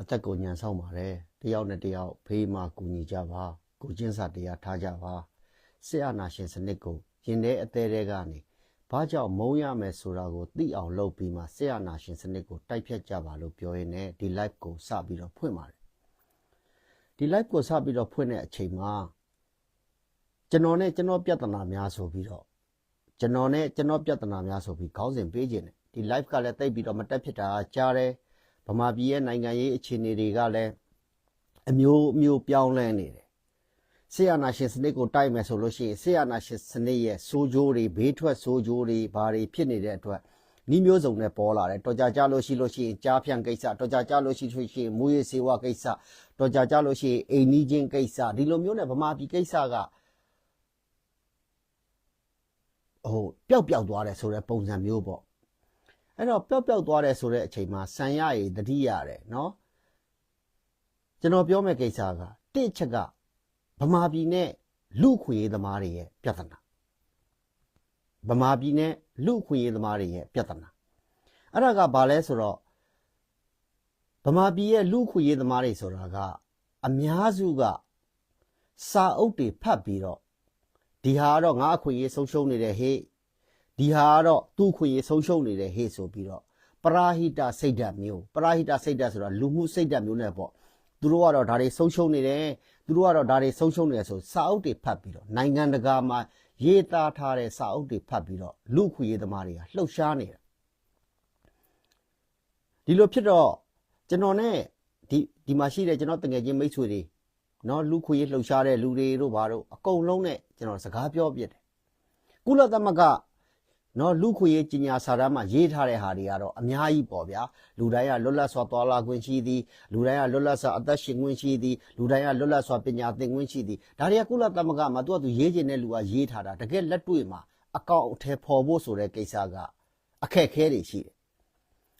အသက်ကိုညံဆောင်ပါတယ်တယောက်နဲ့တယောက်ဖေးမှကူညီကြပါကိုချင်းစာတရားထားကြပါဆရာနာရှင်စနစ်ကိုရင်ထဲအသေးသေးကနေဘာကြောင့်မုံရမယ်ဆိုတာကိုသိအောင်လုပ်ပြီးမှဆရာနာရှင်စနစ်ကိုတိုက်ဖြတ်ကြပါလို့ပြောရင်းနဲ့ဒီ live ကိုစပြီးတော့ဖွင့်ပါတယ်ဒီ live ကိုစပြီးတော့ဖွင့်တဲ့အချိန်မှာကျွန်တော်နဲ့ကျွန်တော်ပြဿနာများဆိုပြီးတော့ကျွန်တော်နဲ့ကျွန်တော်ပြဿနာများဆိုပြီးခေါင်းစဉ်ပေးခြင်းတယ်ဒီ live ကလည်းတိတ်ပြီးတော့မတက်ဖြစ်တာကြားတယ် ဗမာပြည်ရဲ့နိုင်ငံရေးအခြေအနေတွေကလည်းအမျိုးအမျိုးပြောင်းလဲနေတယ်ဆီယနာရှင်စနစ်ကိုတိုက်မယ်ဆိုလို့ရှိရင်ဆီယနာရှင်စနစ်ရဲ့စိုးကြိုးတွေဘေးထွက်စိုးကြိုးတွေဘာတွေဖြစ်နေတဲ့အတွက်ဤမျိုးစုံနဲ့ပေါ်လာတယ်တော်ကြကြလို့ရှိလို့ရှိရင်ကြားဖြန့်ကိစ္စတော်ကြကြလို့ရှိလို့ရှိရင်မူရစေဝကိစ္စတော်ကြကြလို့ရှိရင်အိမ်နီးချင်းကိစ္စဒီလိုမျိုးနဲ့ဗမာပြည်ကိစ္စကဟိုပျောက်ပျောက်သွားတယ်ဆိုတဲ့ပုံစံမျိုးပေါ့ အဲ့တော့ပျောက်ပျောက်သွားတယ်ဆိုတဲ့အချိန်မှာဆန်ရရည်တတိရတယ်နော်ကျွန်တော်ပြောမယ့်ကိစ္စကတစ်ချက်ကဗမာပြည်နဲ့လူခွေရေးသမားတွေရဲ့ပြဿနာဗမာပြည်နဲ့လူခွေရေးသမားတွေရဲ့ပြဿနာအဲ့ဒါကဘာလဲဆိုတော့ဗမာပြည်ရဲ့လူခွေရေးသမားတွေဆိုတာကအများစုကစာအုပ်တွေဖတ်ပြီးတော့ဒီဟာကတော့ငါအခွင့်အရေးဆုံးရှုံးနေတဲ့ဟေ့ ဒီဟာကတော့သူ့ခွင့်ရဆုံးရှုံးနေတဲ့ဟေ့ဆိုပြီးတော့ပရာဟိတစိတ်ဓာတ်မျိုးပရာဟိတစိတ်ဓာတ်ဆိုတာလူမှုစိတ်ဓာတ်မျိုးနဲ့ပေါ့သူတို့ကတော့ဒါတွေဆုံးရှုံးနေတယ်သူတို့ကတော့ဒါတွေဆုံးရှုံးနေတယ်ဆိုစာအုပ်တွေဖတ်ပြီးတော့နိုင်ငံတကာမှာရေးသားထားတဲ့စာအုပ်တွေဖတ်ပြီးတော့လူခွင့်ရသမားတွေကလှုပ်ရှားနေတာဒီလိုဖြစ်တော့ကျွန်တော်နဲ့ဒီဒီမှာရှိတဲ့ကျွန်တော်တငယ်ချင်းမိတ်ဆွေတွေနော်လူခွင့်ရလှုပ်ရှားတဲ့လူတွေတို့ဘာတို့အကုန်လုံးနဲ့ကျွန်တော်စကားပြောပြတယ်ကုလသမဂ္ဂ နော်လူခွေရေးကြီးညာစာတမ်းမှာရေးထားတဲ့ဟာတွေကတော့အများကြီးပေါ့ဗျာလူတိုင်းကလွတ်လပ်စွာသွားလာခွင့်ရှိသည်လူတိုင်းကလွတ်လပ်စွာအသက်ရှင်ခွင့်ရှိသည်လူတိုင်းကလွတ်လပ်စွာပညာသင်ခွင့်ရှိသည်ဒါတွေကကုလသမဂ္ဂမှာသူကသူရေးခြင်းတဲ့လူကရေးထားတာတကယ်လက်တွေ့မှာအကောင့်အထည်ဖော်ဖို့ဆိုတဲ့ကိစ္စကအခက်အခဲတွေရှိတယ်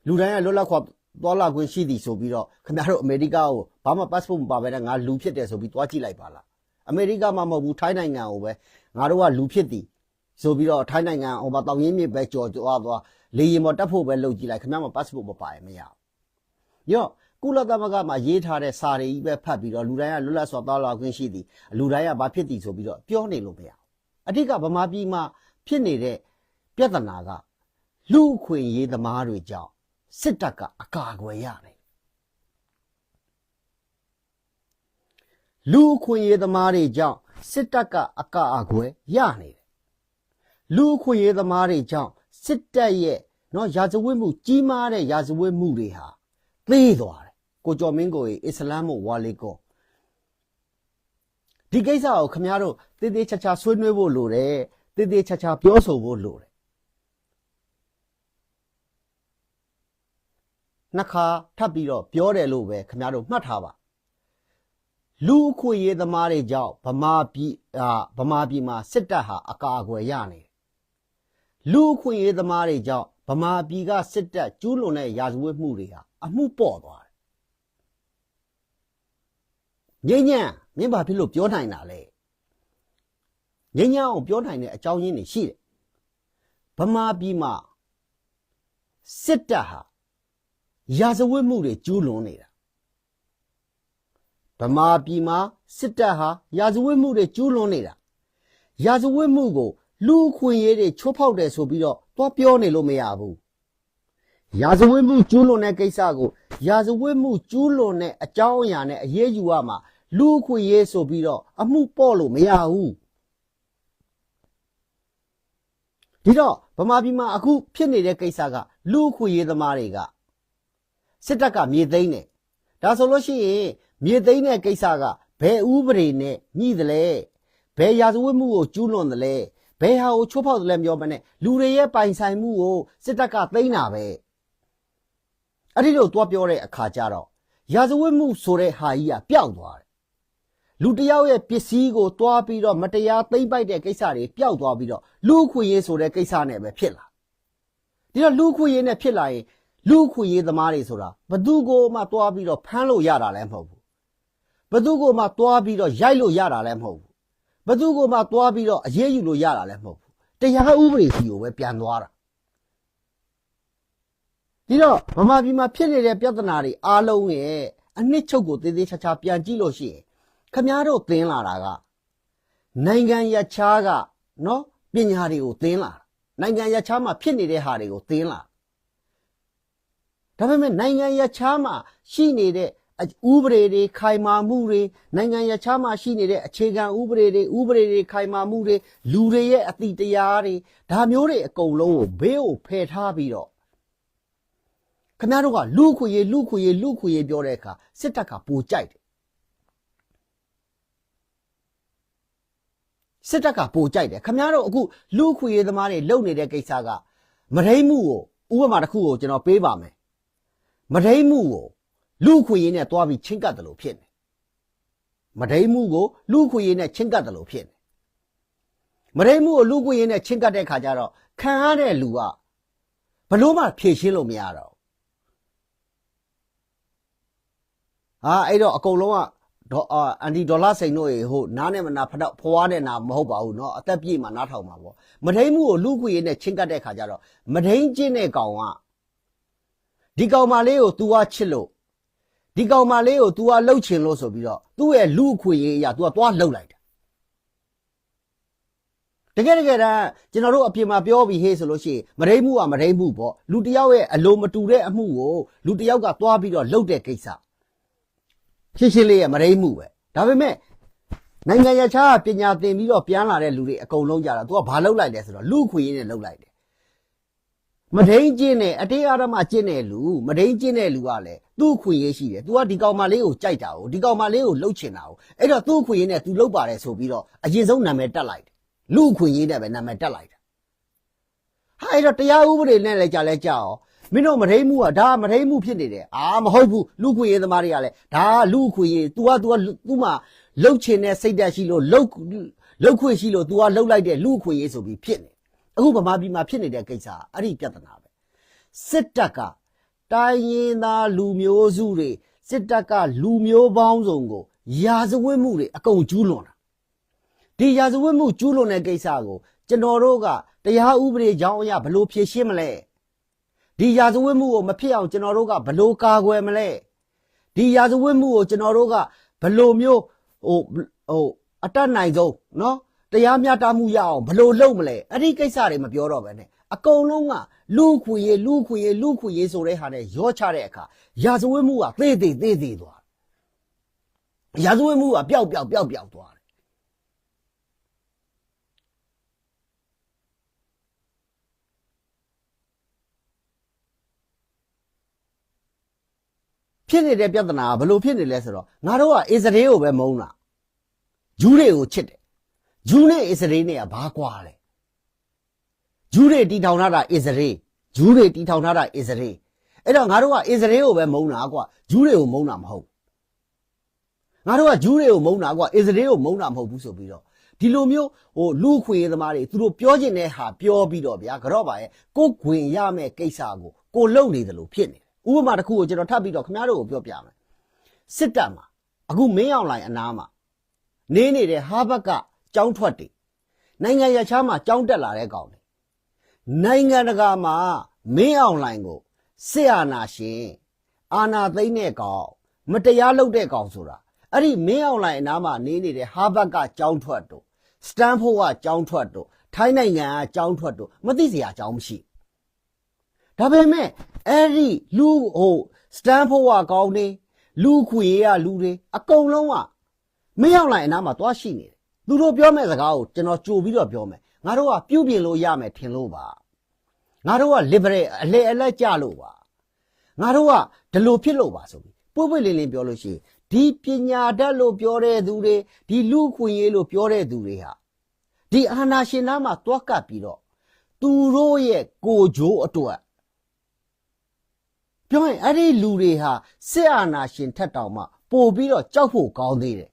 လူတိုင်းကလွတ်လပ်ခွာသွားလာခွင့်ရှိသည်ဆိုပြီးတော့ခင်ဗျားတို့အမေရိကကိုဘာမှ passport မပါဘဲနဲ့ငါလူဖြစ်တယ်ဆိုပြီးသွားကြည့်လိုက်ပါလားအမေရိကမှာမဟုတ်ဘူးထိုင်းနိုင်ငံကိုပဲငါတို့ကလူဖြစ်သည် ဆိုပြီးတော့ထိုင်းနိုင်ငံဟိုမှာတောင်ရင်းမြစ်ပဲကြော်သွားသွားလေရင်ပေါ်တက်ဖို့ပဲလုပ်ကြည့်လိုက်ခင်ဗျားမ passport မပါရင်မရဘူး။ရော့ကုလသမဂ္ဂမှာရေးထားတဲ့စာတွေကြီးပဲဖတ်ပြီးတော့လူတိုင်းကလွတ်လပ်စွာသွားလာခွင့်ရှိသည်လူတိုင်းကဘာဖြစ်သည်ဆိုပြီးတော့ပြောနေလို့မရဘူး။အဓိကဗမာပြည်မှာဖြစ်နေတဲ့ပြဿနာကလူအခွင့်ရေးသမားတွေကြောင့်စစ်တပ်ကအကာအကွယ်ရတယ်။လူအခွင့်ရေးသမားတွေကြောင့်စစ်တပ်ကအကာအကွယ်ရနေတယ် လူအခွင့်ရေးသမားတွေကြောင့်စစ်တပ်ရဲ့နော်ရာဇဝတ်မှုကြီးမားတဲ့ရာဇဝတ်မှုတွေဟာသေးသွားတယ်ကိုကျော်မင်းကိုကြီးအစ္စလမ်မို့ဝါလီကိုဒီကိစ္စကိုခမများတို့တည်တည်ချာချာဆွေးနွေးဖို့လိုတယ်တည်တည်ချာချာပြောဆိုဖို့လိုတယ်နှစ်ခါထပ်ပြီးတော့ပြောတယ်လို့ပဲခမများတို့မှတ်ထားပါလူအခွင့်ရေးသမားတွေကြောင့်ဗမာပြည်အာဗမာပြည်မှာစစ်တပ်ဟာအကာအကွယ်ရနေတယ် လူအခွင့်ရေးသမားတွေကြောင့်ဗမာပြည်ကစစ်တပ်ကျူးလွန်တဲ့ရာဇဝတ်မှုတွေဟာအမှုပေါ့သွားတယ်။ငိမ့်ညံ့မင်းဘာဖြစ်လို့ပြောနိုင်တာလဲ။ငိမ့်ညံ့အောင်ပြောနိုင်တဲ့အကြောင်းရင်းတွေရှိတယ်။ဗမာပြည်မှာစစ်တပ်ဟာရာဇဝတ်မှုတွေကျူးလွန်နေတာ။ဗမာပြည်မှာစစ်တပ်ဟာရာဇဝတ်မှုတွေကျူးလွန်နေတာ။ရာဇဝတ်မှုကို လူအခွင့်ရေးတွေချိုးဖောက်တယ်ဆိုပြီးတော့သွားပြောနေလို့မရဘူးရာဇဝတ်မှုကျူးလွန်တဲ့ကိစ္စကိုရာဇဝတ်မှုကျူးလွန်တဲ့အကြောင်းအရာနဲ့အရေးယူရမှာလူအခွင့်ရေးဆိုပြီးတော့အမှုပေါ့လို့မရဘူးဒီတော့ဗမာပြည်မှာအခုဖြစ်နေတဲ့ကိစ္စကလူအခွင့်ရေးသမားတွေကစစ်တပ်ကမြေသိမ်းတယ်ဒါဆိုလို့ရှိရင်မြေသိမ်းတဲ့ကိစ္စကဘယ်ဥပဒေနဲ့ညှိတယ်လဲဘယ်ရာဇဝတ်မှုကိုကျူးလွန်တယ်လဲ ဘယ်ဟာကိုချိုးဖောက်တယ်လဲမပြောမနဲ့လူတွေရဲ့ပိုင်ဆိုင်မှုကိုစစ်တပ်ကသိမ်းတာပဲအဲ့ဒီလိုတွားပြောတဲ့အခါကျတော့ရာဇဝတ်မှုဆိုတဲ့ဟာကြီးကပျောက်သွားတယ်လူတစ်ယောက်ရဲ့ပစ္စည်းကိုတွားပြီးတော့မတရားသိမ်းပိုက်တဲ့ကိစ္စတွေပျောက်သွားပြီးတော့လူအခွင့်ရေးဆိုတဲ့ကိစ္စနဲ့ပဲဖြစ်လာဒီတော့လူအခွင့်ရေးနဲ့ဖြစ်လာရင်လူအခွင့်ရေးသမားတွေဆိုတာဘသူကိုမှတွားပြီးတော့ဖမ်းလို့ရတာလည်းမဟုတ်ဘူးဘသူကိုမှတွားပြီးတော့ရိုက်လို့ရတာလည်းမဟုတ်ဘူး ဘသူကမှသွားပြီးတော့အရေးယူလို့ရတာလည်းမဟုတ်ဘူးတရားဥပဒေစီကိုပဲပြန်သွားတာဒီတော့ဗမာပြည်မှာဖြစ်နေတဲ့ပြဿနာတွေအားလုံးရဲ့အနှစ်ချုပ်ကိုသေးသေးချာချာပြန်ကြည့်လို့ရှိရင်ခမားတို့သင်လာတာကနိုင်ငံရခြားကနော်ပညာတွေကိုသင်လာတာနိုင်ငံရခြားမှာဖြစ်နေတဲ့ဟာတွေကိုသင်လာဒါပေမဲ့နိုင်ငံရခြားမှာရှိနေတဲ့ ဥပဒေတွေခိုင်မာမှုတွေနိုင်ငံရခြားမှာရှိနေတဲ့အခြေခံဥပဒေတွေဥပဒေတွေခိုင်မာမှုတွေလူတွေရဲ့အတိတရားတွေဒါမျိုးတွေအကုန်လုံးကိုဘေးကိုဖယ်ထားပြီးတော့ခင်ဗျားတို့ကလူခွေရေးလူခွေရေးလူခွေရေးပြောတဲ့အခါစစ်တပ်ကပိုကြိုက်တယ်စစ်တပ်ကပိုကြိုက်တယ်ခင်ဗျားတို့အခုလူခွေရေးသမားတွေလုပ်နေတဲ့ကိစ္စကမထိန်မှုကိုဥပမာတစ်ခုကိုကျွန်တော်ပေးပါမယ်မထိန်မှုကို လူခွေရေးနဲ့တွားပြီးချင်းကပ်တယ်လို့ဖြစ်နေမထိန်မှုကိုလူခွေရေးနဲ့ချင်းကပ်တယ်လို့ဖြစ်နေမထိန်မှုကိုလူခွေရေးနဲ့ချင်းကပ်တဲ့အခါကျတော့ခံရတဲ့လူကဘလို့မှဖြည့်ရှင်းလို့မရတော့ဘူး ဟာအဲ့တော့အကုန်လုံးကဒေါ်အာအန်တီဒေါ်လာစိန်တို့ရေဟိုနားနဲ့မနာဖတော့ဖွားတဲ့နာမဟုတ်ပါဘူးเนาะအသက်ပြည့်မှာနားထောင်မှာပေါ့မထိန်မှုကိုလူခွေရနဲ့ချင်းကပ်တဲ့ခါကျတော့မထိန်ကျင်းတဲ့ကောင်ကဒီကောင်မလေးကို तू ကချစ်လို့ ဒီကောင်မလေးကို तू ကလှုပ်ချင်လို့ဆိုပြီးတော့သူ့ရဲ့လူခွေရအရာ तू ကသွားလှုပ်လိုက်တာတကယ်တကယ်တမ်းကျွန်တော်တို့အပြင်မှာပြောပြီးဟေးဆိုလို့ရှိရင်မထိန်မှုကမထိန်မှုပေါ့လူတစ်ယောက်ရဲ့အလိုမတူတဲ့အမှုကိုလူတစ်ယောက်ကသွားပြီးတော့လှုပ်တဲ့ကိစ္စ ရှင်းရှင်းလေးရမရိမှုပဲဒါပေမဲ့နိုင်ငံရခြားကပညာသင်ပြီးတော့ပြန်လာတဲ့လူတွေအကုန်လုံးကြတာ तू ကဘာလုပ်လိုက်လဲဆိုတော့လူခွေရင်းနဲ့လုပ်လိုက်တယ်မဒိန်ကျင်းနဲ့အတေးအာရမကျင်းတဲ့လူမဒိန်ကျင်းတဲ့လူကလည်း သူ့ခွေရင်းရှိတယ် तू ကဒီကောင်မလေးကိုကြိုက်တာကိုဒီကောင်မလေးကိုလှုပ်ချင်တာကိုအဲ့တော့သူ့ခွေရင်းနဲ့ तू လှုပ်ပါတယ်ဆိုပြီးတော့အရင်ဆုံးနာမည်တက်လိုက်တယ်လူခွေရင်းနဲ့ပဲနာမည်တက်လိုက်တာဟာအဲ့တော့တရားဥပဒေနဲ့လည်းကြာလဲကြာအောင် မင်းတို့မထိန်မှုကဒါမထိန်မှုဖြစ်နေတယ်အာမဟုတ်ဘူးလူခွေရေးသမားတွေကလည်းဒါလူခွေရေး तू က तू က तू မှလှုပ်ချင်တဲ့စိတ်ဓာတ်ရှိလို့လှုပ်လှုပ်ခွေရှိလို့ तू ကလှုပ်လိုက်တဲ့လူခွေရေးဆိုပြီးဖြစ်နေအခုဗမာပြည်မှာဖြစ်နေတဲ့ကိစ္စအဲ့ဒီပြဿနာပဲစစ်တပ်က တိုင်းရင်းသားလူမျိုးစုတွေစစ်တပ်ကလူမျိုးပေါင်းစုံကိုရာဇဝတ်မှုတွေအကုန်ကျူးလွန်တာ ဒီရာဇဝတ်မှုကျူးလွန်တဲ့ကိစ္စကိုကျွန်တော်တို့ကတရားဥပဒေကြောင်းအရဘယ်လို့ဖြေရှင်းမလဲဒီရာဇဝတ်မှုကိုမဖြစ်အောင်ကျွန်တော်တို့ကဘယ်လို့ကာကွယ်မလဲဒီရာဇဝတ်မှုကိုကျွန်တော်တို့ကဘယ်လို့မျိုးဟိုဟိုအတတ်နိုင်ဆုံးเนาะတရားမျှတမှုရအောင်ဘယ်လို့လုပ်မလဲအဲ့ဒီကိစ္စတွေမပြောတော့ဘဲနဲ့ အကုန်လုံးကလူခွေရလူခွေရလူခွေရဆိုတဲ့ဟာနဲ့ရောချတဲ့အခါရာဇဝတ်မှုကသေသေးသေးသေးသွားတယ်ရာဇဝတ်မှုကပျောက်ပျောက်ပျောက်ပျောက်သွားတယ်ဖြစ်နေတဲ့ပြဿနာကဘယ်လိုဖြစ်နေလဲဆိုတော့ငါတို့ကဣသရေလကိုပဲမုန်းတာဂျူးတွေကိုချစ်တယ်ဂျူးနဲ့ဣသရေလနဲ့ကဘာကွာလဲ ဂျူးတွေတီထောင်ထားတာဣသရေလဂျူးတွေတီထောင်ထားတာဣသရေလအဲ့တော့ငါတို့ကဣသရေလကိုပဲမုန်းတာကွာဂျူးတွေကိုမုန်းတာမဟုတ်ငါတို့ကဂျူးတွေကိုမုန်းတာကွာဣသရေလကိုမုန်းတာမဟုတ်ဘူးဆိုပြီးတော့ဒီလိုမျိုးဟိုလူခွေသမားတွေသူတို့ပြောချင်တဲ့ဟာပြောပြီးတော့ဗျာကြော့ပါရဲ့ကိုယ်ခွင်ရမယ့်ကိစ္စကိုကိုလုံနေတယ်လို့ဖြစ်နေတယ်ဥပမာတစ်ခုကိုကျွန်တော်ထပ်ပြီးတော့ခင်ဗျားတို့ကိုပြောပြမယ်စစ်တပ်မှာအခုမင်းအောင်လိုင်အနားမှာနေနေတဲ့ဟာဘတ်ကကြောင်းထွက်တယ်နိုင်ငံရခြားမှာကြောင်းတက်လာတဲ့ကောင်တွေ နိုင်ငံတကာမှာမင်းအောင်လိုင်ကိုစစ်အာဏာရှင်အာဏာသိမ်းတဲ့ကောင်မတရားလုပ်တဲ့ကောင်ဆိုတာအဲ့ဒီမင်းအောင်လိုင်အနားမှာနေနေတဲ့ဟာဘတ်ကကြောင်းထွက်တို့စတန်ဖို့ကကြောင်းထွက်တို့ထိုင်းနိုင်ငံကကြောင်းထွက်တို့မသိစရာအကြောင်းမရှိဘူးဒါပေမဲ့အဲ့ဒီလူဟိုစတန်ဖို့ကကောင်းနေလူခွေရလူတွေအကုန်လုံးကမရောက်လိုက်အနားမှာသွားရှိနေတယ်သူတို့ပြောမဲ့စကားကိုကျွန်တော်ကြိုပြီးတော့ပြောမယ် ငါတို့ကပြုတ်ပြင်လို့ရမယ်ထင်လို့ပါငါတို့က liberal အလဲအလက်ကြလို့ပါငါတို့ကဒီလိုဖြစ်လို့ပါဆိုပြီးပွေ့ပွေ့လင်းလင်းပြောလို့ရှိရင်ဒီပညာတတ်လို့ပြောတဲ့သူတွေဒီလူခွေရေးလို့ပြောတဲ့သူတွေဟာဒီအာနာရှင်နားမှာတွားကပ်ပြီးတော့သူတို့ရဲ့ကိုဂျိုးအတွက်ပြောရင်အဲ့ဒီလူတွေဟာစစ်အာဏာရှင်ထက်တောင်မှပို့ပြီးတော့ကြောက်ဖို့ကောင်းသေးတယ်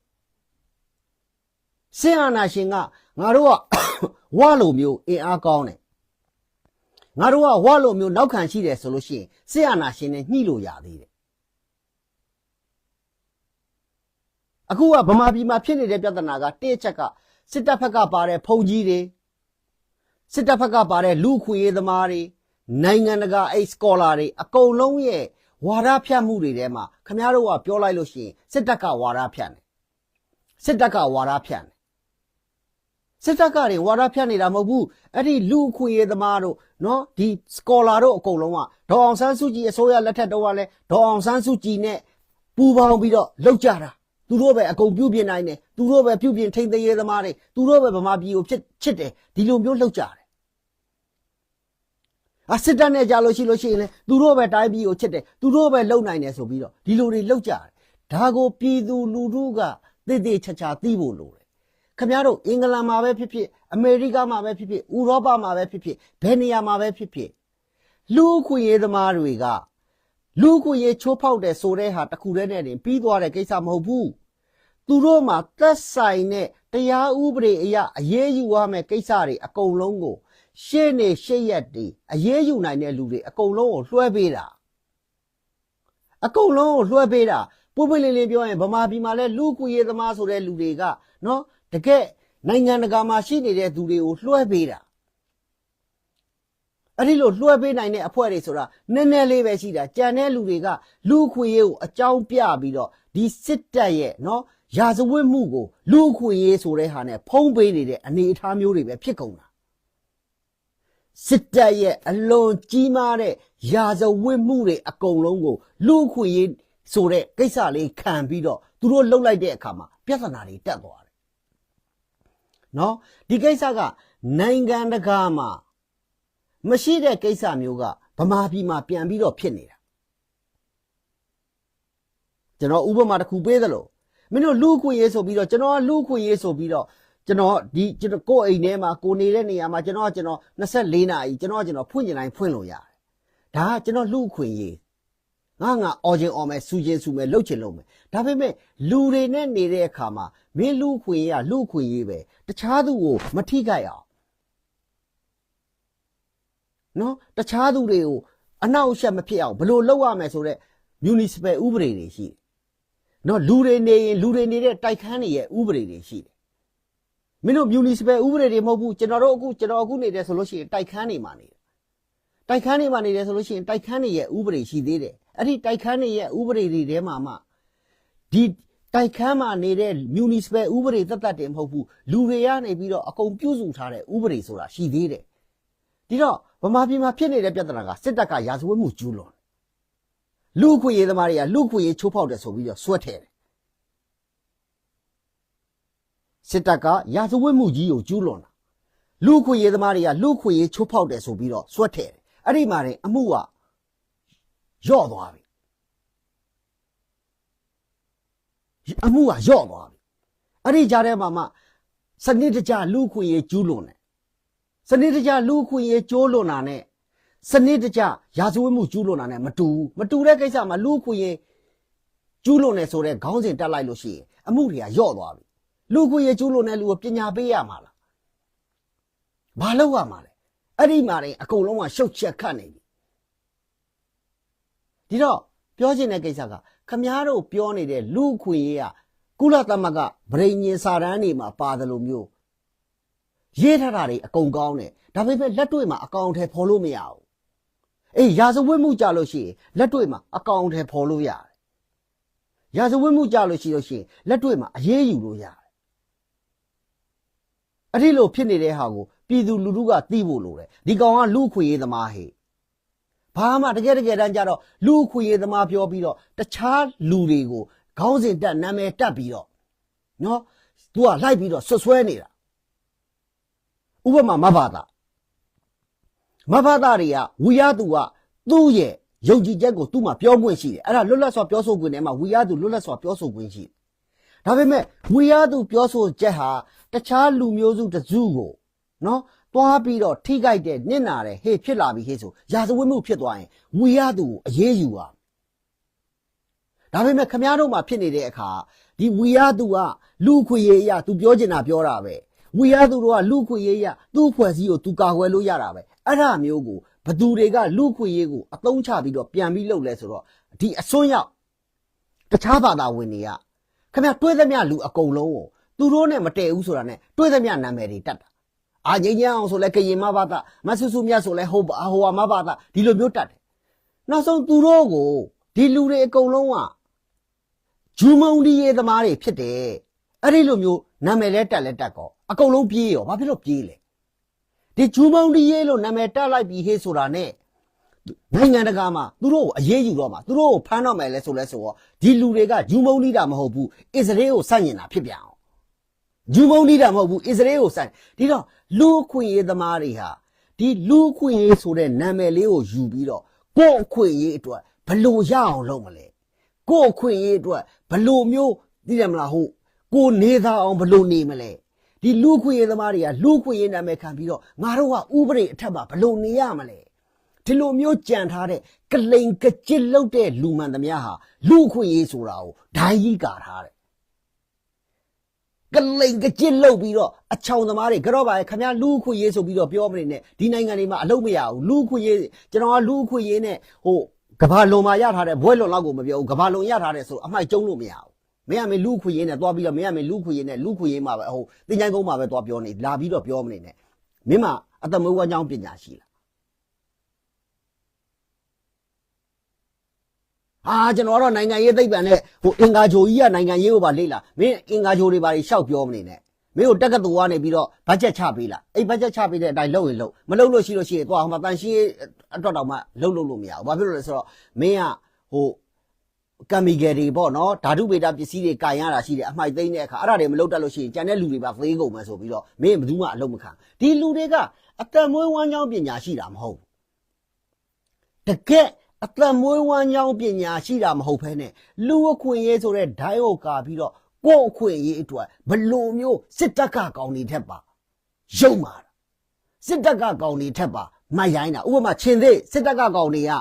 စစ်အာဏာရှင်က ငါတို့ကဝလိုမျိုးအင်အားကောင်းတယ်ငါတို့ကဝလိုမျိုးနောက်ခံရှိတယ်ဆိုလို့ရှိရင်စစ်အာဏာရှင်နဲ့ညှိလို့ရသေးတယ်အခုကဗမာပြည်မှာဖြစ်နေတဲ့ပြဿနာကတစ်ချက်ကစစ်တပ်ဖက်ကပါတဲ့ဖုန်ကြီးတွေစစ်တပ်ဖက်ကပါတဲ့လူခွေရေးသမားတွေနိုင်ငံတကာအဲ့စကောလာတွေအကုန်လုံးရဲ့ဝဝါဒဖြတ်မှုတွေထဲမှာခမရတို့ကပြောလိုက်လို့ရှိရင်စစ်တပ်ကဝါဒဖြတ်တယ်စစ်တပ်ကဝါဒဖြတ်တယ် စစ်တပ်ကတွေဝါဒဖြတ်နေတာမဟုတ်ဘူးအဲ့ဒီလူအခွင့်အရေးသမားတို့နော်ဒီစကောလာတို့အကုန်လုံးကဒေါအောင်ဆန်းစုကြည်အစိုးရလက်ထက်တော့ကလည်းဒေါအောင်ဆန်းစုကြည်နဲ့ပူးပေါင်းပြီးတော့လှုပ်ကြတာသူတို့ပဲအကုန်ပြုတ်ပြင်းနိုင်တယ်သူတို့ပဲပြုတ်ပြင်းထိန်သိမ်းရေးသမားတွေသူတို့ပဲဗမာပြည်ကိုဖြစ်ချစ်တယ်ဒီလိုမျိုးလှုပ်ကြတယ်အစစ်တပ်နဲ့ကြာလို့ရှိလို့ရှိရင်လေသူတို့ပဲတိုင်းပြည်ကိုချစ်တယ်သူတို့ပဲလုံနိုင်တယ်ဆိုပြီးတော့ဒီလိုတွေလုံကြတယ်ဒါကိုပြည်သူလူထုကသိသိချာချာသိဖို့လိုတယ် ခင်ဗျားတို့အင်္ဂလန်မှာပဲဖြစ်ဖြစ်အမေရိကမှာပဲဖြစ်ဖြစ်ဥရောပမှာပဲဖြစ်ဖြစ်ဘယ်နေရာမှာပဲဖြစ်ဖြစ်လူအခွင့်ရေးသမားတွေကလူအခွင့်ရေးချိုးဖောက်တယ်ဆိုတဲ့ဟာတစ်ခုတည်းနဲ့တင်ပြီးသွားတဲ့ကိစ္စမဟုတ်ဘူးသူတို့မှာသက်ဆိုင်တဲ့တရားဥပဒေအရအရေးယူရမယ့်ကိစ္စတွေအကုန်လုံးကို ရှေ့နေရှေ့ရက်တွေအရေးယူနိုင်တဲ့လူတွေအကုန်လုံးကိုလွှဲပေးတာအကုန်လုံးကိုလွှဲပေးတာပုပ်ပွင့်လင်းလင်းပြောရင်ဗမာပြည်မှာလဲလူကူရေးသမားဆိုတဲ့လူတွေကနော် တကယ်နိုင်ငံတကာမှာရှိနေတဲ့သူတွေကိုလွှဲပေးတာအဲ့ဒီလိုလွှဲပေးနိုင်တဲ့အဖွဲ့တွေဆိုတာနည်းနည်းလေးပဲရှိတာကြံတဲ့လူတွေကလူခွေရေးကိုအကြောင်းပြပြီးတော့ဒီစစ်တပ်ရဲ့နော်ရာဇဝတ်မှုကိုလူခွေရေးဆိုတဲ့ဟာနဲ့ဖုံးပေးနေတဲ့အနေအထားမျိုးတွေပဲဖြစ်ကုန်တာစစ်တပ်ရဲ့အလွန်ကြီးမားတဲ့ရာဇဝတ်မှုတွေအကုန်လုံးကိုလူအခွင့်ရေးဆိုတဲ့ကိစ္စလေးခံပြီးတော့သူတို့လှုပ်လိုက်တဲ့အခါမှာပြဿနာတွေတက်သွားတယ်။ နော်ဒီကိစ္စကနိုင်ငံတကာမှာမရှိတဲ့ကိစ္စမျိုးကဗမာပြည်မှာပြန်ပြီးတော့ဖြစ်နေတာကျွန်တော်ဥပမာတစ်ခုပေးသလိုမင်းတို့လူအခွင့်ရေးဆိုပြီးတော့ကျွန်တော်ကလူအခွင့်ရေးဆိုပြီးတော့ကျွန်တော်ဒီကျွန်တော်ကိုယ့်အိမ်ထဲမှာကိုနေတဲ့နေရာမှာကျွန်တော်ကကျွန်တော်24နာရီကျွန်တော်ကကျွန်တော်ဖွင့်ကျင်တိုင်းဖွင့်လို့ရတယ်။ဒါကကျွန်တော်လူအခွင့်ရေး ငါငါအော်ချင်းအော်မယ်စူချင်းစူမယ်လှုပ်ချင်လှုပ်မယ်။ဒါပေမဲ့လူတွေနဲ့နေတဲ့အခါမှာမင်းလူအခွင့်ရေးကလူအခွင့်ရေးပဲတခြားသူကိုမထိခိုက်အောင်နော်တခြားသူတွေကိုအနောက်အရှက်မဖြစ်အောင်ဘယ်လိုလုပ်ရမယ်ဆိုတော့ municipal ဥပဒေတွေရှိတယ်။နော်လူတွေနေရင်လူတွေနေတဲ့တိုက်ခန်းတွေရဲ့ဥပဒေတွေရှိတယ်မင်းတို့ municipal ဥပဒေတွေမဟုတ်ဘူးကျွန်တော်တို့အခုကျွန်တော်အခုနေတယ်ဆိုလို့ရှိရင်တိုက်ခန်းနေမှာနေတယ်တိုက်ခန်းနေမှာနေတယ်ဆိုလို့ရှိရင်တိုက်ခန်းတွေရဲ့ဥပဒေရှိသေးတယ် အဲ့ဒီတိုက်ခန်းတွေရဲ့ဥပဒေတွေထဲမှာမှဒီတိုက်ခန်းမှာနေတဲ့ municipal ဥပဒေသက်သက်တင်မဟုတ်ဘူးလူတွေကနေပြီးတော့အကုန်ပြုစုထားတဲ့ဥပဒေဆိုတာရှိသေးတယ်ဒီတော့ဗမာပြည်မှာဖြစ်နေတဲ့ပြဿနာကစစ်တပ်ကရာဇဝတ်မှုကျူးလွန်လူအခွင့်ရေးသမားတွေကလူအခွင့်ရေးချိုးဖောက်တယ်ဆိုပြီးတော့ဆွတ်ထဲတယ်စစ်တပ်ကရာဇဝတ်မှုကြီးကိုကျူးလွန်တာလူခွေရေးသမားတွေကလူခွေရေးချိုးဖောက်တယ်ဆိုပြီးတော့ဆွတ်ထဲတယ်အဲ့ဒီမှာတင်အမှုက ယော့သွားပြီအမှုကယော့သွားပြီအဲ့ဒီကြားထဲမှာမှစနစ်တကျလူခွေရေးကျူးလွန်တယ်စနစ်တကျလူခွေရေးကျိုးလွန်တာနဲ့စနစ်တကျရာဇဝတ်မှုကျူးလွန်တာနဲ့မတူဘူးမတူတဲ့ကိစ္စမှာလူခွေရေးကျူးလွန်တယ်ဆိုတဲ့ခေါင်းစဉ်တက်လိုက်လို့ရှိရင်အမှုတွေကယော့သွားပြီလူကိုရကျူးလို့နဲ့လူကိုပညာပေးရမှာလားဘာလုပ်ရမှာလဲအဲ့ဒီမှာရင်အကုန်လုံးကရှုပ်ချက်ခတ်နေပြီ ဒီတော့ပြောချင်တဲ့ကိစ္စကခမားတို့ပြောနေတဲ့လူခွေရေးကကုလသမဂ္ဂဗြိဉ္ဉ်စာတန်းတွေမှာပါတယ်လို့မျိုးရေးထားတာတွေအကုန်ကောင်းတယ်ဒါပေမဲ့လက်တွေ့မှာအကောင်အထည်ဖော်လို့မရဘူးအေးရာဇဝတ်မှုကြလို့ရှိရင်လက်တွေ့မှာအကောင်အထည်ဖော်လို့ရတယ်ရာဇဝတ်မှုကြလို့ရှိလို့ရှိရင်လက်တွေ့မှာအရေးယူလို့ရတယ်အဲ့ဒီလိုဖြစ်နေတဲ့ဟာကိုပြည်သူလူထုကသိဖို့လိုတယ်ဒီကောင်ကလူအခွေရေးသမားဟေ့ ဘာမှတကယ်တကယ်တမ်းကျတော့လူအခွေရေးသမားပြောပြီးတော့တခြားလူတွေကိုခေါင်းစဉ်တက်နာမည်တက်ပြီးတော့နော် तू ကလိုက်ပြီးတော့ဆွဆွဲနေတာဥပမာမဘာသာမဘာသာတွေကဝီရသူကသူ့ရဲ့ယုံကြည်ချက်ကိုသူ့မှာပြောခွင့်ရှိတယ်အဲ့ဒါလွတ်လပ်စွာပြောဆိုခွင့်ထဲမှာဝီရသူလွတ်လပ်စွာပြောဆိုခွင့်ရှိတယ်ဒါပေမဲ့ဝီရသူပြောဆိုချက်ဟာတခြားလူမျိုးစုတစ်စုကိုနော် တွားပြီးတော့ထိခိုက်တဲ့နစ်နာတယ်ဟေ့ဖြစ်လာပြီဟေ့ဆိုရာဇဝတ်မှုဖြစ်သွားရင်ဝီရသူကိုအေးအေးယူပါဒါပေမဲ့ခမားတို့မှာဖြစ်နေတဲ့အခါဒီဝီရသူကလူခွေရေးအရသူပြောချင်တာပြောတာပဲဝီရသူတို့ကလူခွေရေးအရသူ့ဖွဲ့စည်းကိုသူကာကွယ်လို့ရတာပဲအဲ့ဒါမျိုးကိုဘသူတွေကလူခွေရေးကိုအသုံးချပြီးတော့ပြန်ပြီးလုပ်လဲဆိုတော့ဒီအစွန်းရောက်တခြားဘာသာဝင်တွေကခင်ဗျတွေးသမျှလူအကုန်လုံးကိုသူတို့နဲ့မတည့်ဘူးဆိုတာနဲ့တွေးသမျှနာမည်တွေတတ်တာ အာငိမ့်ညအောင်ဆိုလဲကရင်မဘာသာမဆူဆူမြတ်ဆိုလဲဟိုဟိုဟာမဘာသာဒီလိုမျိုးတတ်တယ်နောက်ဆုံးသူတို့ကိုဒီလူတွေအကုန်လုံးကဂျူမုံဒီရေသမားတွေဖြစ်တယ်အဲ့ဒီလိုမျိုးနာမည်လဲတက်လဲတက်ကောအကုန်လုံးပြေးရောဘာဖြစ်လို့ပြေးလဲဒီဂျူမုံဒီရေလို့နာမည်တက်လိုက်ပြီးဟေးဆိုတာနဲ့နိုင်ငံတကာမှာသူတို့ကိုအရေးယူတော့မှာသူတို့ကိုဖမ်းတော့မယ်လဲဆိုလဲဆိုတော့ဒီလူတွေကဂျူမုံဒီတာမဟုတ်ဘူးအစ္စရေးကိုစန့်ကျင်တာဖြစ်ပြန်အောင်ဂျူမုံနေတာမဟုတ်ဘူးအစ္စရေးကိုဆိုင်ဒီတော့ လူအခွင့်ရေးသမားတွေဟာဒီလူအခွင့်ရေးဆိုတဲ့နာမည်လေးကိုယူပြီးတော့ကိုယ့်အခွင့်ရေးအတွက်ဘလို့ရအောင်လုပ်မလဲကိုယ့်အခွင့်ရေးအတွက်ဘလို့မျိုးသိတယ်မလားဟုတ်ကိုနေသားအောင်ဘလို့နေမလဲဒီလူအခွင့်ရေးသမားတွေကလူအခွင့်ရေးနာမည်ခံပြီးတော့ငါတို့ကဥပဒေအထက်မှာဘလို့နေရမလဲဒီလိုမျိုးကြံထားတဲ့ကလိန်ကကြစ်လောက်တဲ့လူမှန်သမျှဟာလူအခွင့်ရေးဆိုတာကိုဓာကြီးကာထားတယ် ကလိန်ကကြစ်လုတ်ပြီးတော့အချောင်သမားတွေကြော့ပါရဲ့ခမရလူအခွင့်ရေးဆိုပြီးတော့ပြောမနေနဲ့ဒီနိုင်ငံတွေမှာအလုပ်မရဘူးလူအခွင့်ရေးကျွန်တော်ကလူအခွင့်ရေးနဲ့ဟိုကဘာလုံမှာရထားတဲ့ဘွဲလွန်လောက်ကိုမပြောဘူးကဘာလုံရထားတဲ့ဆိုအမိုက်ကျုံလို့မရဘူးမင်းကမင်းလူအခွင့်ရေးနဲ့သွားပြီးတော့မင်းကမင်းလူအခွင့်ရေးနဲ့လူအခွင့်ရေးမှာပဲဟိုတင်ချိုင်းကုန်းမှာပဲသွားပြောနေလာပြီးတော့ပြောမနေနဲ့မင်းမအတမွေးဝမ်းကြောင်းပညာရှိလား ဟာကျွန်တော်ကတော့နိုင်ငံရေးသိပ္ပံနဲ့ဟိုအင်္ဂါဂျိုကြီးကနိုင်ငံရေးကိုပါလေ့လာမင်းအင်္ဂါဂျိုတွေပါရှောက်ပြောမနေနဲ့မင်းကိုတက္ကသိုလ်ကနေပြီးတော့ဘတ်ဂျက်ချပေးလာအဲ့ဘတ်ဂျက်ချပေးတဲ့အတိုင်းလုပ်ရင်လုပ်မလုပ်လို့ရှိလို့ရှိရင်သွားဟိုမှာတန်ရှင်းအတွက်တောင်မှလုပ်လို့လို့မရဘူးဘာဖြစ်လို့လဲဆိုတော့မင်းကဟိုကမ်မီဂယ်တွေပေါ့နော်ဓာတုဗေဒပစ္စည်းတွေကန်ရတာရှိတယ်အမှိုက်သိမ်းတဲ့အခါအဲ့ဒါတွေမလုပ်တတ်လို့ရှိရင်ကြံတဲ့လူတွေပါသေးကုန်မယ်ဆိုပြီးတော့မင်းဘယ်သူမှအလုပ်မခံဒီလူတွေကအတမွေးဝမ်းကြောင်းပညာရှိတာမဟုတ်ဘူးတကယ် အတမွေးဝမ်းကြောင်းပညာရှိတာမဟုတ်ဘဲနဲ့လူအခွင့်ရေးဆိုတဲ့ဓာတ်ဟုတ်ကာပြီးတော့ကိုယ့်အခွင့်ရေးအတွက်ဘလို့မျိုးစစ်တပ်ကကောင်းနေထက်ပါရုံမာတာစစ်တပ်ကကောင်းနေထက်ပါမတ်ရိုင်းတာဥပမာချင်းသေးစစ်တပ်ကကောင်းနေက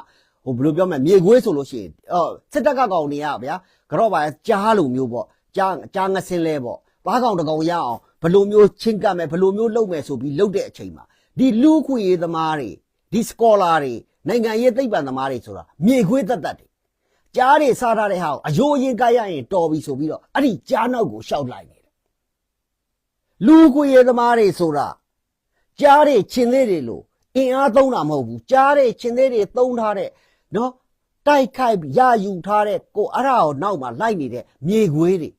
ဟိုဘယ်လိုပြောမလဲမြေခွေးဆိုလို့ရှိရင်အော်စစ်တပ်ကကောင်းနေကဗျာကြော့ပါကြားလိုမျိုးပေါ့ကြားကြားငစင်းလဲပေါ့ဘာကောင်တကောင်ရအောင်ဘလို့မျိုးချင်းကပ်မယ်ဘလို့မျိုးလုပ်မယ်ဆိုပြီးလုပ်တဲ့အချိန်မှာဒီလူအခွင့်ရေးသမားတွေဒီစကောလာတွေ နိုင်ငံရေးသိပ္ပံသမားတွေဆိုတာမြေခွေးသက်သက်တွေကြားတွေစားထားတဲ့ဟာကိုအယိုးအရင်ကရရင်တော်ပြီဆိုပြီးတော့အဲ့ဒီကြားနောက်ကိုရှောက်လိုက်နေတယ်လူအခွင့်ရေးသမားတွေဆိုတာကြားတွေချင်းသေးတွေလို့အင်အားသုံးတာမဟုတ်ဘူးကြားတွေချင်းသေးတွေသုံးထားတဲ့နော်တိုက်ခိုက်ရယူထားတဲ့ကိုအဲ့ဒါကိုနောက်မှာလိုက်နေတဲ့မြေခွေးတွေ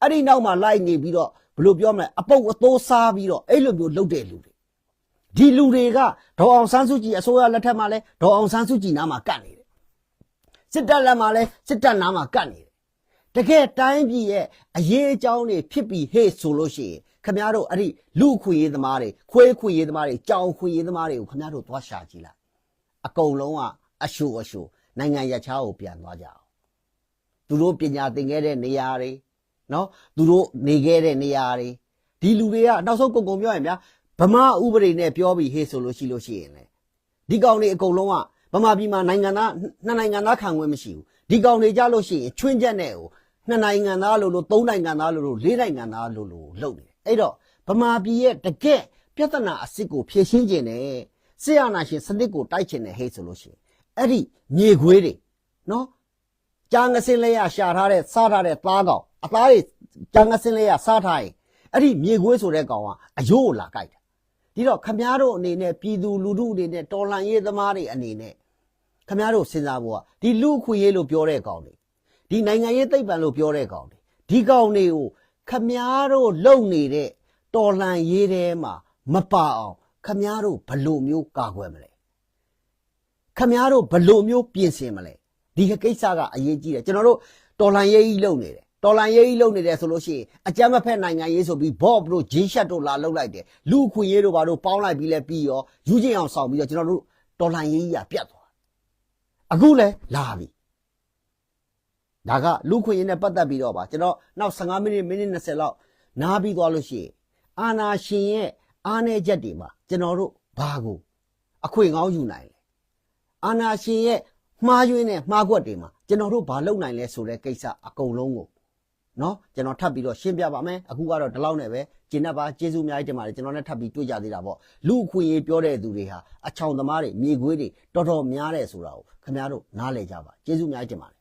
အဲ့ဒီနောက်မှာလိုက်နေပြီးတော့ဘယ်လိုပြောမလဲအပုပ်အသိုးစားပြီးတော့အဲ့လိုမျိုးလုပ်တဲ့လူတွေ ဒီလူတွေကဒေါ်အောင်ဆန်းစုကြည်အစိုးရလက်ထက်မှာလဲဒေါ်အောင်ဆန်းစုကြည်နားမှာကတ်နေတယ်စစ်တပ်လက်မှာလဲစစ်တပ်နားမှာကတ်နေတယ်တကယ်တိုင်းပြည်ရဲ့အရေးအကြောင်းတွေဖြစ်ပြီးဟေ့ဆိုလို့ရှိရင်ခမရတို့အဲ့ဒီလူခွေရေးသမားတွေခွေးခွေရေးသမားတွေကြောင်ခွေရေးသမားတွေကိုခမရတို့သွားရှာကြည့်လိုက်အကုန်လုံးကအရှူအရှူနိုင်ငံရခြားကိုပြန်သွားကြအောင်သူတို့ပညာသင်ခဲ့တဲ့နေရာတွေနော်သူတို့နေခဲ့တဲ့နေရာတွေဒီလူတွေကနောက်ဆုံးကုန်ကုန်ပြောရင်ဗျာ ဗမာဥပဒေနဲ့ပြောပြီးဟေးဆိုလို့ရှိလို့ရှိရင်လေဒီကောင်တွေအကုန်လုံးကဗမာပြည်မှာနိုင်ငံသားနှစ်နိုင်ငံသားခံခွင့်မရှိဘူးဒီကောင်တွေကြလို့ရှိရင်ချွင်းချက်နဲ့ဟိုနှစ်နိုင်ငံသားလို့လို့သုံးနိုင်ငံသားလို့လို့လေးနိုင်ငံသားလို့လို့လုပ်နေတယ်အဲ့တော့ဗမာပြည်ရဲ့တကယ်ပြဿနာအစ်စ်ကိုဖြေရှင်းခြင်းနဲ့ဆရာနာရှင်စနစ်ကိုတိုက်ခြင်းနဲ့ဟေးဆိုလို့ရှိရင်အဲ့ဒီမြေခွေးတွေနော်ကြာငစင်းလေးရရှာထားတဲ့စားထားတဲ့သားကောင်အသားတွေကြာငစင်းလေးရစားထားရင်အဲ့ဒီမြေခွေးဆိုတဲ့ကောင်ကအယိုးကိုလာကြိုက်တာ ဒီတော့ခမားတို့အနေနဲ့ပြည်သူလူထုအနေနဲ့တော်လန်ရေးသမားတွေအနေနဲ့ခမားတို့စဉ်းစားဖို့ကဒီလူအခွင့်ရေးလို့ပြောတဲ့ကောင်တွေဒီနိုင်ငံရေးသိပ္ပံလို့ပြောတဲ့ကောင်တွေဒီကောင်တွေကိုခမားတို့လုံနေတဲ့တော်လန်ရေးထဲမှာမပါအောင်ခမားတို့ဘယ်လိုမျိုးကာကွယ်မလဲခမည်းတော်ဘယ်လို့မျိုးပြင်ဆင်မလဲဒီကိစ္စကအရေးကြီးတယ်ကျွန်တော်တို့တော်လန်ရေးကြီးလုပ်နေတယ် တော်လန်ရေးကြီးလုပ်နေတယ်ဆိုလို့ရှိရင်အကြမ်းမဖက်နိုင်ငံရေးဆိုပြီးဘော့ဘတို့ဂျင်းရှက်တို့လာလုပ်လိုက်တယ်လူအခွင့်ရေးတို့ဘာတို့ပေါင်းလိုက်ပြီးလဲပြီးရောယူချင်းအောင်ဆောင်ပြီးတော့ကျွန်တော်တို့တော်လန်ရေးကြီးကပြတ်သွားအခုလဲလာပြီဒါကလူခွင့်ရေးနဲ့ပတ်သက်ပြီးတော့ပါကျွန်တော်နောက်15မိနစ်မိနစ်20လောက်နားပြီးသွားလို့ရှိရင်အာနာရှင်ရဲ့အားနည်းချက်တွေမှာကျွန်တော်တို့ဘာကိုအခွင့်ကောင်းယူနိုင်လဲအာနာရှင်ရဲ့မှားယွင်းတဲ့မှားကွက်တွေမှာကျွန်တော်တို့ဘာလုပ်နိုင်လဲဆိုတဲ့ကိစ္စအကုန်လုံးကို နော်ကျွန်တော်ထပ်ပြီးတော့ရှင်းပြပါမယ်အခုကတော့ဒီလောက်နဲ့ပဲကျင်납ပါကျေးဇူးအများကြီးတင်ပါတယ်ကျွန်တော်နဲ့ထပ်ပြီးတွေ့ကြသေးတာပေါ့လူအခွင့်အရေးပြောတဲ့သူတွေဟာအချောင်သမားတွေမြေခွေးတွေတော်တော်များတယ်ဆိုတာကိုခင်ဗျားတို့နားလည်ကြပါကျေးဇူးအများကြီးတင်ပါတယ်